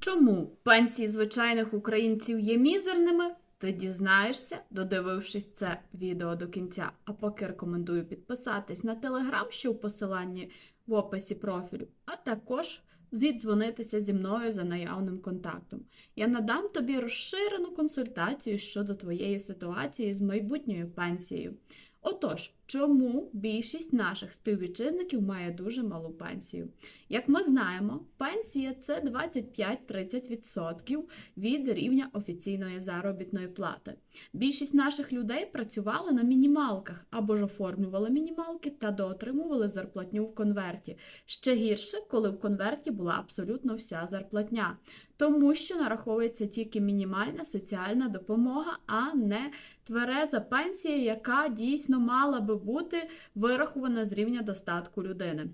Чому пенсії звичайних українців є мізерними? Ти дізнаєшся, додивившись це відео до кінця. А поки рекомендую підписатись на телеграм, що в посиланні в описі профілю, а також зідзвонитися зі мною за наявним контактом. Я надам тобі розширену консультацію щодо твоєї ситуації з майбутньою пенсією. Отож, чому більшість наших співвітчизників має дуже малу пенсію? Як ми знаємо, пенсія це 25-30% від рівня офіційної заробітної плати. Більшість наших людей працювали на мінімалках або ж оформлювали мінімалки та доотримували зарплатню в конверті. Ще гірше, коли в конверті була абсолютно вся зарплатня, тому що нараховується тільки мінімальна соціальна допомога, а не твереза пенсія, яка дійсно мала би бути вирахована з рівня достатку людини.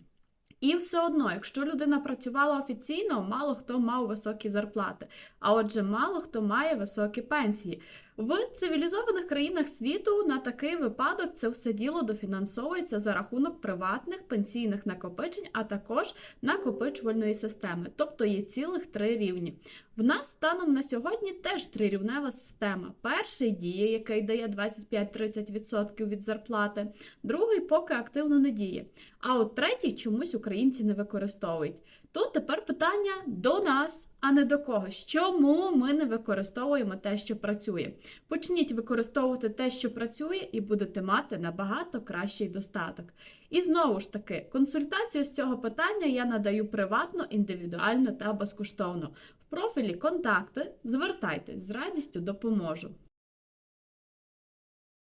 І все одно, якщо людина працювала офіційно, мало хто мав високі зарплати, а отже, мало хто має високі пенсії. В цивілізованих країнах світу на такий випадок це все діло дофінансовується за рахунок приватних пенсійних накопичень, а також накопичувальної системи, тобто є цілих три рівні. В нас станом на сьогодні теж трирівнева система. Перший діє, який дає 25-30% від зарплати, другий поки активно не діє. А от третій чомусь українці не використовують. Тут тепер питання до нас, а не до когось. Чому ми не використовуємо те, що працює? Почніть використовувати те, що працює, і будете мати набагато кращий достаток. І знову ж таки, консультацію з цього питання я надаю приватно, індивідуально та безкоштовно. В профілі контакти звертайтесь з радістю допоможу.